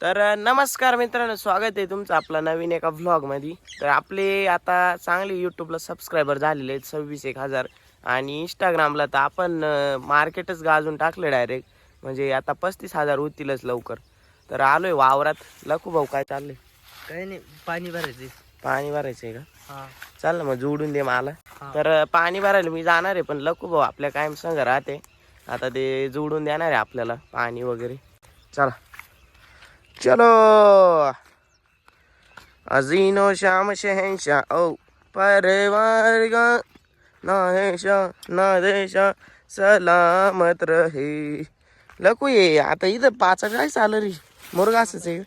तर नमस्कार मित्रांनो स्वागत आहे तुमचं आपला नवीन एका व्लॉगमध्ये तर आपले आता चांगले यूट्यूबला सबस्क्रायबर झालेले आहेत सव्वीस एक हजार. आणि इंस्टाग्रामला तर आपण मार्केटच गाजून टाकलं डायरेक्ट म्हणजे आता पस्तीस हजार होतीलच लवकर. तर आलोय वावरात. लखू भाऊ काय चाललंय? काही नाही पाणी भरायचे पाणी भरायचं आहे का चाल ना मग जोडून दे मला. तर पाणी भरायला मी जाणार आहे पण लखू भाऊ आपल्या कायम संग राहते. आता ते जोडून देणार आहे आपल्याला पाणी वगैरे. चला. चलो। अजीनो श्याम शहनशाह ओ परवार ना हेशा ना देशा सलामत रहे। लकू ये आता इथं पाचा काय चालू रे मुरगा असंच आहे.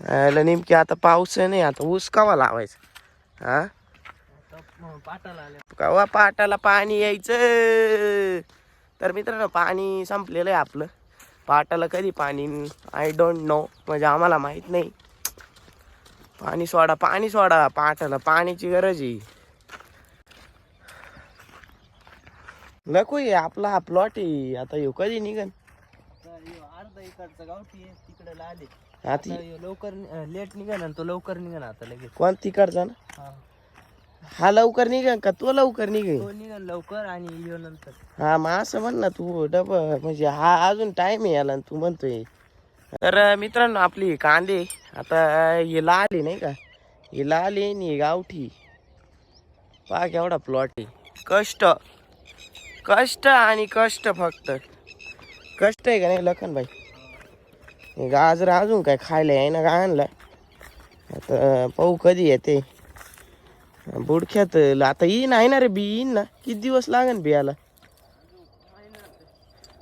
का? नेमकी आता पाऊस नाही आता ऊस कवा लावायचा? हा? पाटाला आल्या कवा पाटाला पाणी यायचं? तर मित्रांनो पाणी संपलेलं आहे आपलं. पाटाला कधी पाणी? आय डोंट नो म्हणजे आम्हाला माहीत नाही. पाणी सोडा पाणी सोडा. पाटाला पाण्याची गरज आहे. नको आहे आपला हा प्लॉट आहे. आता येऊ कधी निघन? अर्धा गावठी तिकडे आले आता लवकर लेट निघा ना तो लवकर निघा ना आता लगेच. कोण? तिकडचा ना? हा लवकर निघन का? तो लवकर निघेल. तो निघा लवकर आणि येऊ नंतर. हा मग असं म्हण ना तू डब म्हणजे हा अजून टाइम आहे याला तू म्हणतोय. तर मित्रांनो आपली कांदे आता हे लाली नाही का? हे लाली आणि हे गावठी. पहा केवढा प्लॉट आहे. कष्ट. कष्ट आणि कष्ट फक्त. कष्ट आहे का नाही लखन भाई? गाजर अजून काय खायला आहे ना काय आणलं? आता पाहू कधी येते. बुडख्यात आता येईन आहे ना रे बी येईन ना. किती दिवस लागन बियाला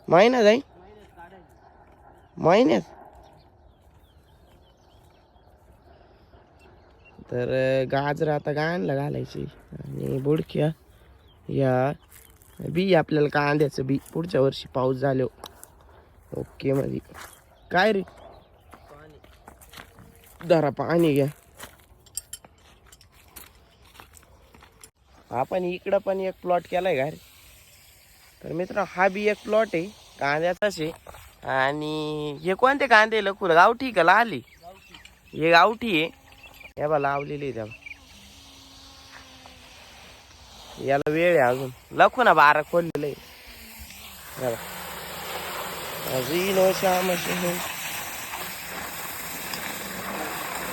महिना जाई महिन्यात? तर गाजर आता गायनला घालायची. आणि बुडख्या या बी आपल्याला कांद्याचं बी. पुढच्या वर्षी पाऊस झालो ओके मध्ये काय रे? धरा पाणी घ्या. आपण इकडं पण एक प्लॉट केलाय का घरी तर मित्र हा बी एक प्लॉट आहे कांद्याचाच आहे. आणि हे कोणते कांदे लकूर गावठी का लाली? हे गावठी आहे. हे बा लावलेली आहे त्याला. याला वेळ आहे अजून. लखू ना बारा खोललेलं आहे. अजून बघ.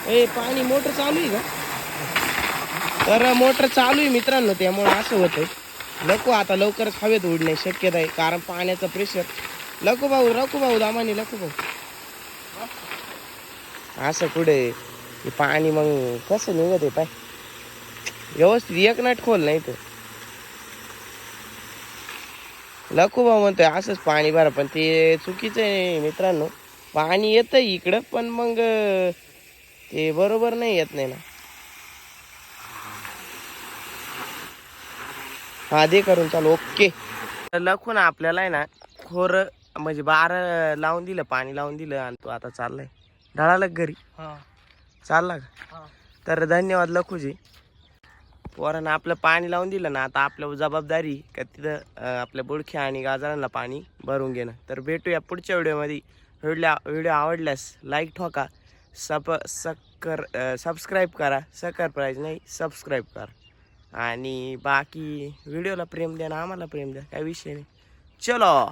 हे पाणी मोटर चालू आहे का? तर मोटर चालू आहे मित्रांनो त्यामुळे असं होतं नको आता लवकरच हवेत उडणे शक्यता आहे कारण पाण्याचं प्रेशर लको भाऊ लकू भाऊ दामानी लको भाऊ. असं पुढे पाणी मग कसं निघत आहे पाय. व्यवस्थित एक नट खोल नाही तर. लकू भाऊ म्हणतोय असंच पाणी भरा पण ते चुकीचं आहे मित्रांनो. पाणी येतं इकडं पण मग ते बरोबर नाही येत नाही ना. हा दे करून चालू ओके. लखून आपल्याला आहे ना खोर म्हणजे बार लावून दिलं पाणी लावून दिलं आणि तो आता चाललाय. ढळाला घरी? हा. चालला का? हा. तर धन्यवाद लखूजी. पोरांना आपलं पाणी लावून दिलं ना आता आपल्या जबाबदारी का तिथं आपल्या बुडख्या आणि गाजरांना पाणी भरून घेणं. तर भेटूया पुढच्या व्हिडिओमध्ये. व्हिडिओ व्हिडिओ आवडल्यास लाईक ठोका सब सक्कर सबस्क्राईब करा. सकर प्राईज नाही सबस्क्राईब करा. आणि बाकी व्हिडिओला प्रेम द्या ना आम्हाला प्रेम द्या काय विषय नाही. चलो.